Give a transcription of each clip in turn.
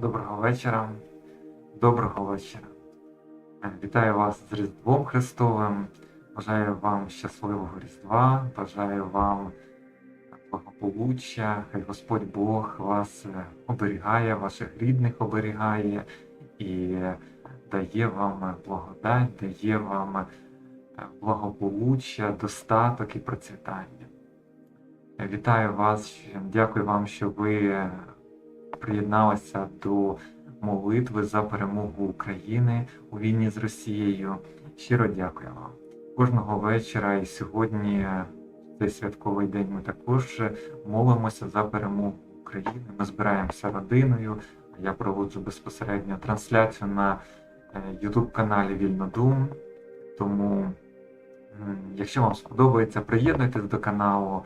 Доброго вечора. Доброго вечора. Е, Вітаю вас з Різдвом Христовим. Бажаю вам щасливого Різдва, бажаю вам благополуччя. Хай Господь Бог вас е, оберігає, ваших рідних оберігає і дає вам благодать, дає вам е, благополуччя, достаток і процвітання. Вітаю вас, дякую вам, що ви приєдналися до молитви за перемогу України у війні з Росією. Щиро дякую вам. Кожного вечора і сьогодні, цей святковий день, ми також молимося за перемогу України. Ми збираємося родиною. Я проводжу безпосередньо трансляцію на YouTube каналі Вільнодум. Тому, якщо вам сподобається, приєднуйтесь до каналу,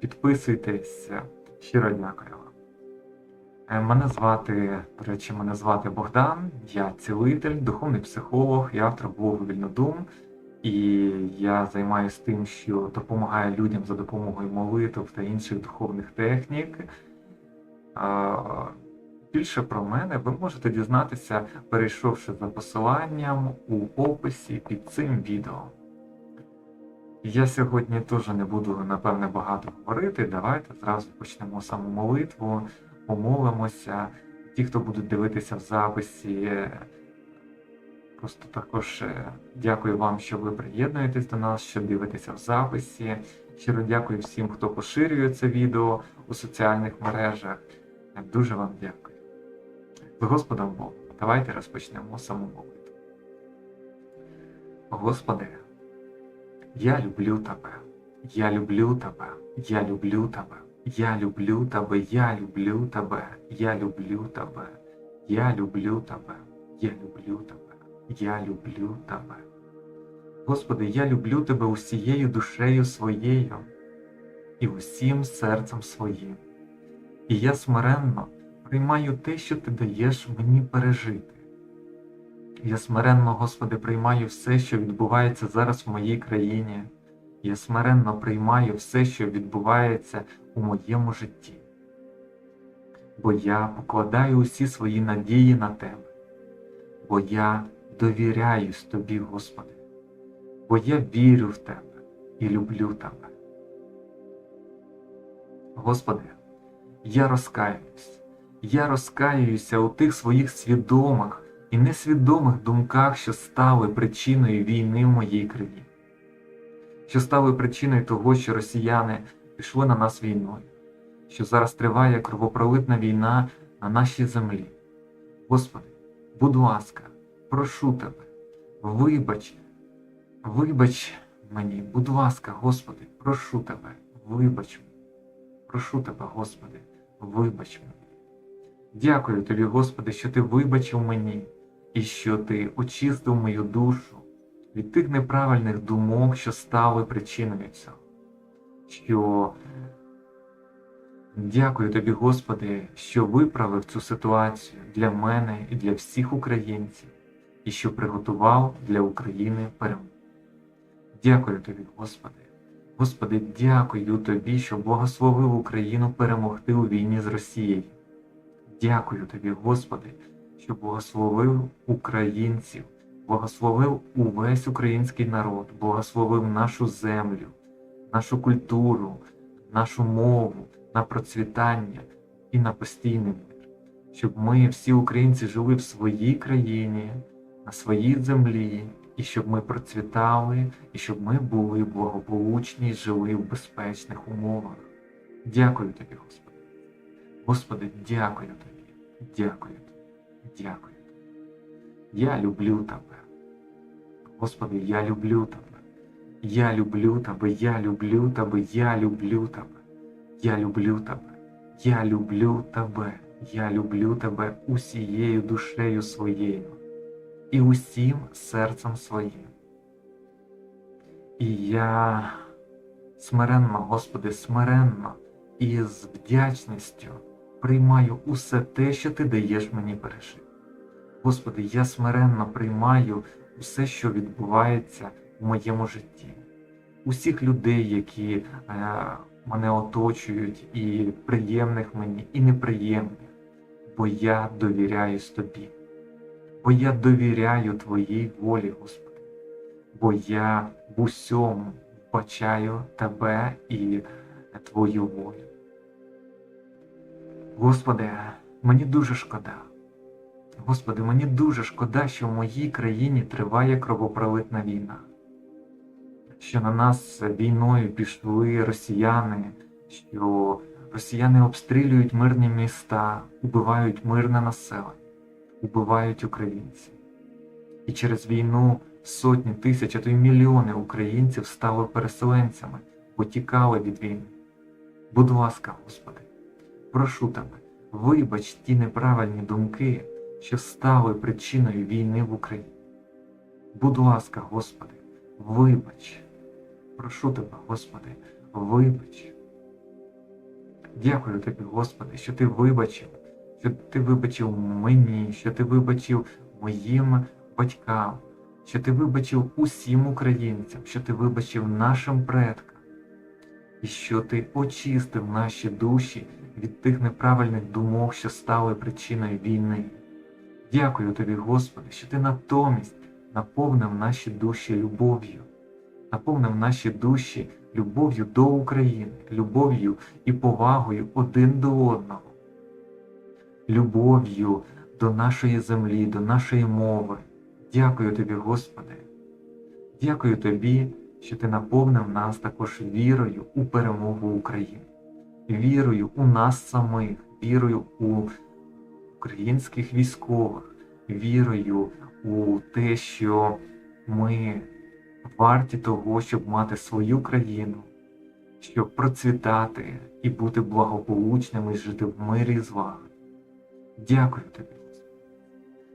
підписуйтесь. Щиро дякую вам. Е, Мене звати, до речі, мене звати Богдан, я цілитель, духовний психолог і автор блогу Вільнодум. І я займаюся тим, що допомагаю людям за допомогою молитв та інших духовних технік. Більше про мене ви можете дізнатися, перейшовши за посиланням у описі під цим відео. Я сьогодні теж не буду, напевне, багато говорити. Давайте зразу почнемо саму молитву, помолимося. Ті, хто будуть дивитися в записі, просто також е, дякую вам, що ви приєднуєтесь до нас, що дивитеся в записі. Щиро дякую всім, хто поширює це відео у соціальних мережах. Дуже вам дякую. З Господом Богом, давайте розпочнемо саму молитву. Господи, я люблю Тебе, я люблю Тебе, я люблю Тебе, я люблю Тебе, я люблю Тебе, я люблю Тебе, я люблю Тебе, я люблю Тебе, я люблю Тебе. Господи, я люблю Тебе усією душею своєю і усім серцем своїм. І я смиренно приймаю те, що Ти даєш мені пережити. Я смиренно, Господи, приймаю все, що відбувається зараз в моїй країні. Я смиренно приймаю все, що відбувається у моєму житті. Бо я покладаю усі свої надії на Тебе, бо я довіряюсь Тобі, Господи, бо я вірю в Тебе і люблю Тебе. Господи, я розкаюсь, я розкаюся у тих своїх свідомих і несвідомих думках, що стали причиною війни в моїй країні, що стали причиною того, що росіяни пішли на нас війною, що зараз триває кровопролитна війна на нашій землі. Господи, будь ласка, прошу Тебе, вибач, вибач мені, будь ласка, Господи, прошу Тебе, вибач мені. Прошу Тебе, Господи, вибач мені. Дякую Тобі, Господи, що Ти вибачив мені і що Ти очистив мою душу від тих неправильних думок, що стали причиною цього. Що дякую Тобі, Господи, що виправив цю ситуацію для мене і для всіх українців, і що приготував для України перемогу. Дякую Тобі, Господи. Господи, дякую Тобі, що благословив Україну перемогти у війні з Росією. Дякую Тобі, Господи, що благословив українців, благословив увесь український народ, благословив нашу землю, нашу культуру, нашу мову, на процвітання і на постійний мир, щоб ми, всі українці, жили в своїй країні, на своїй землі, і щоб ми процвітали, і щоб ми були благополучні і жили в безпечних умовах. Дякую тобі, Господи. Господи, дякую тобі, дякую тобі, дякую. Я люблю тебе. Господи, я люблю тебе. Я люблю тебе, я люблю тебе, я люблю тебе. Я люблю тебе. Я люблю тебе. Я люблю тебе усією душею своєю і усім серцем своїм. І я смиренно, Господи, смиренно і з вдячністю приймаю усе те, що Ти даєш мені пережити. Господи, я смиренно приймаю усе, що відбувається в моєму житті, усіх людей, які е, мене оточують, і приємних мені, і неприємних. бо я довіряюсь тобі, бо я довіряю Твоїй волі, Господи, бо я в усьому вбачаю Тебе і Твою волю. Господи, мені дуже шкода. Господи, мені дуже шкода, що в моїй країні триває кровопролитна війна, що на нас війною пішли росіяни, що росіяни обстрілюють мирні міста, убивають мирне населення, убивають українців. І через війну сотні тисяч, а то й мільйони українців стали переселенцями, бо тікали від війни. Будь ласка, Господи, прошу Тебе, вибач ті неправильні думки, що стали причиною війни в Україні. Будь ласка, Господи, вибач, прошу Тебе, Господи, вибач. Дякую Тобі, Господи, що Ти вибачив, що Ти вибачив мені, що Ти вибачив моїм батькам, що Ти вибачив усім українцям, що Ти вибачив нашим предкам, і що Ти очистив наші душі від тих неправильних думок, що стали причиною війни. Дякую тобі, Господи, що ти натомість наповнив наші душі любов'ю, наповнив наші душі любов'ю до України, любов'ю і повагою один до одного, любов'ю до нашої землі, до нашої мови. Дякую тобі, Господи. Дякую тобі, що ти наповнив нас також вірою у перемогу України, вірою у нас самих, вірою у українських військових, вірою у те, що ми варті того, щоб мати свою країну, щоб процвітати і бути благополучними, і жити в мирі з вами. Дякую тобі,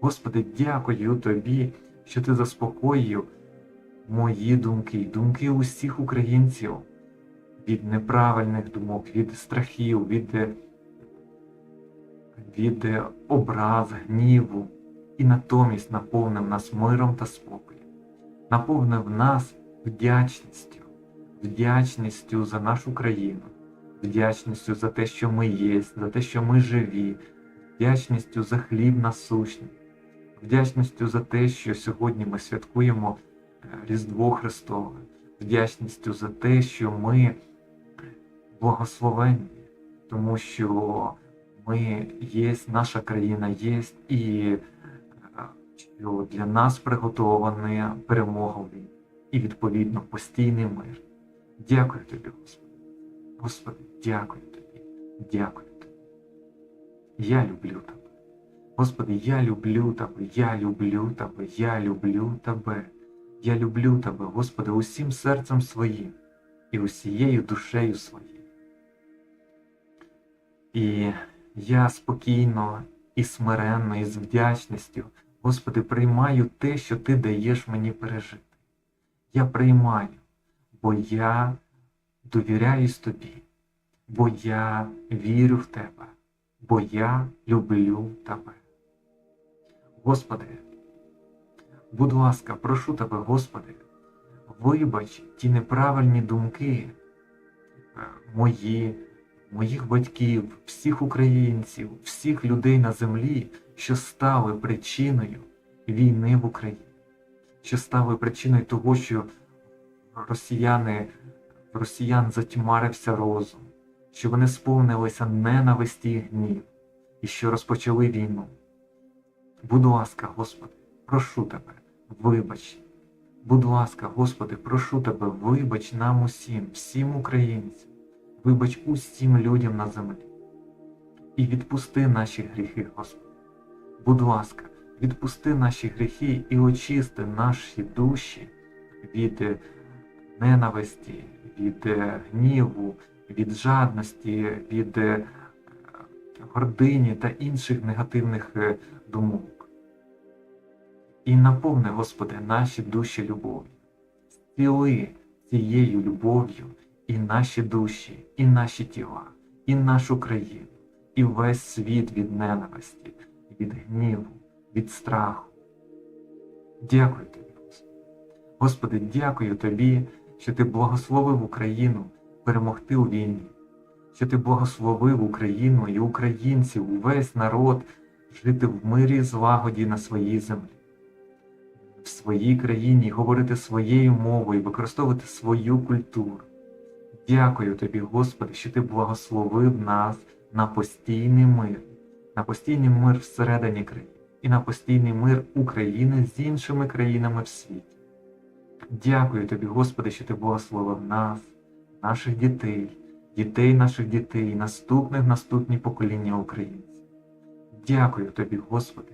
Господи. Дякую тобі, що ти заспокоїв мої думки, думки усіх українців від неправильних думок, від страхів, від від образ, гніву, і натомість наповнив нас миром та спокоєм, наповнив нас вдячністю, вдячністю за нашу країну, вдячністю за те, що ми є, за те, що ми живі, вдячністю за хліб насущний, вдячністю за те, що сьогодні ми святкуємо е, Різдво Христове, вдячністю за те, що ми благословенні, тому що ми є, наша країна є, і е, що для нас приготована перемога і відповідно постійний мир. Дякую тобі, Господи. Господи, дякую тобі, дякую тобі. Я люблю тебе. Господи, я люблю тебе, я люблю тебе, я люблю тебе. Я люблю тебе, Господи, усім серцем своїм і усією душею своєю. І я спокійно і смиренно, і з вдячністю, Господи, приймаю те, що Ти даєш мені пережити. Я приймаю, бо я довіряюсь Тобі, бо я вірю в Тебе, бо я люблю Тебе. Господи, будь ласка, прошу Тебе, Господи, вибач ті неправильні думки е, мої моїх батьків, всіх українців, всіх людей на землі, що стали причиною війни в Україні, що стали причиною того, що росіяни, росіян затьмарився розум, що вони сповнилися ненависті і гнів, і що розпочали війну. Будь ласка, Господи, прошу Тебе, вибач. Будь ласка, Господи, прошу Тебе, вибач нам усім, всім українцям вибач усім людям на землі. І відпусти наші гріхи, Господи. Будь ласка, відпусти наші гріхи і очисти наші душі від ненависті, від гніву, від жадності, від гордині та інших негативних думок. І наповни, Господи, наші душі любов'ю, зціли цією любов'ю і наші душі, і наші тіла, і нашу країну, і весь світ від ненависті, від гніву, від страху. Дякую тобі, Господи. Господи, дякую Тобі, що Ти благословив Україну перемогти у війні, що ти благословив Україну і українців, увесь народ жити в мирі і злагоді на своїй землі, в своїй країні, говорити своєю мовою, використовувати свою культуру. Дякую тобі, Господи, що ти благословив нас на постійний мир, на постійний мир всередині країни і на постійний мир України з іншими країнами в світі. Дякую тобі, Господи, що ти благословив нас, наших дітей, дітей наших дітей, наступних наступні покоління українців. Дякую тобі, Господи,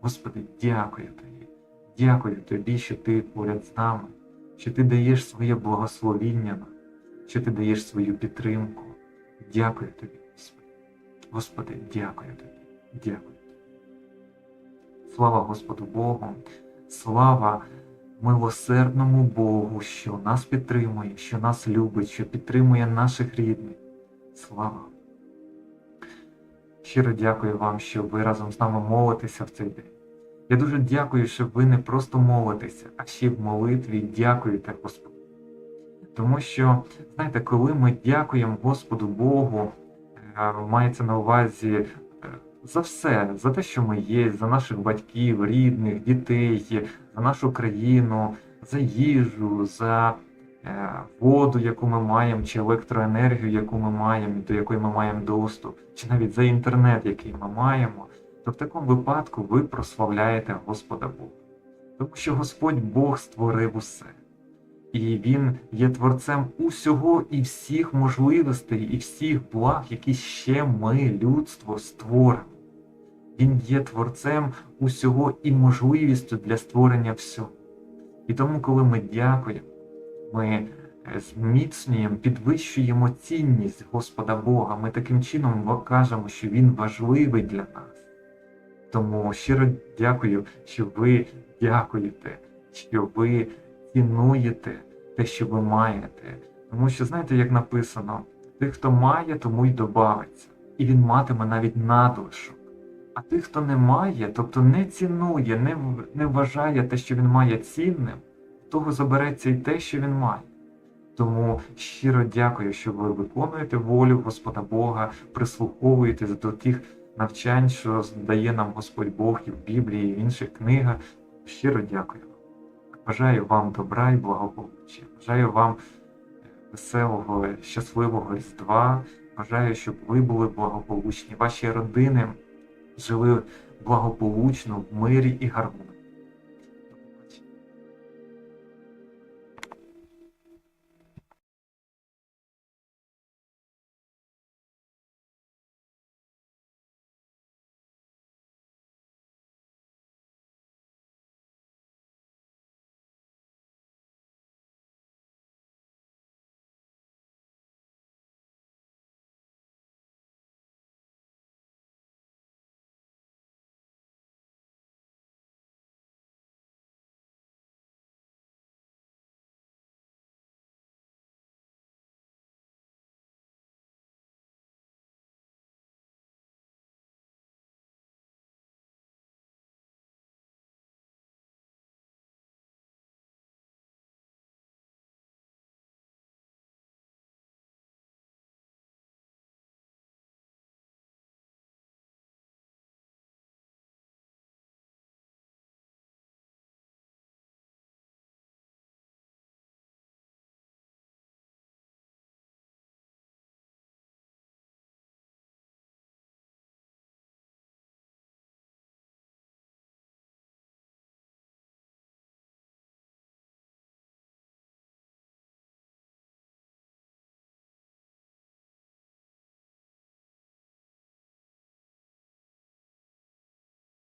Господи, дякую тобі. Дякую тобі, що ти поряд з нами, що ти даєш своє благословіння нам, що ти даєш свою підтримку. Дякую тобі, Господи. Господи, дякую тобі. Дякую тобі. Слава Господу Богу, слава милосердному Богу, що нас підтримує, що нас любить, що підтримує наших рідних. Слава! Щиро дякую вам, що ви разом з нами молитеся в цей день. Я дуже дякую, що ви не просто молитеся, а ще в молитві дякуєте Господу. Тому що, знаєте, коли ми дякуємо Господу Богу, е, мається на увазі е, за все, за те, що ми є, за наших батьків, рідних, дітей, за нашу країну, за їжу, за е, воду, яку ми маємо, чи електроенергію, яку ми маємо, до якої ми маємо доступ, чи навіть за інтернет, який ми маємо, то в такому випадку ви прославляєте Господа Бога. Тому що Господь Бог створив усе. І Він є творцем усього і всіх можливостей, і всіх благ, які ще ми, людство, створимо. Він є творцем усього і можливістю для створення всього. І тому, коли ми дякуємо, ми е, зміцнюємо, підвищуємо цінність Господа Бога. Ми таким чином кажемо, що Він важливий для нас. Тому щиро дякую, що ви дякуєте, що ви цінуєте те, що ви маєте. Тому що, знаєте, як написано, тих, хто має, тому й добавиться, і він матиме навіть надлишок. А тих, хто не має, тобто не цінує, не, не вважає те, що він має цінним, того забереться і те, що він має. Тому щиро дякую, що ви виконуєте волю Господа Бога, прислуховуєтесь до тих навчань, що дає нам Господь Бог і в Біблії, і в інших книгах. Щиро дякую. Бажаю вам добра і благополуччя. Бажаю вам веселого, щасливого Різдва. Бажаю, щоб ви були благополучні, ваші родини жили благополучно в мирі і гармонії.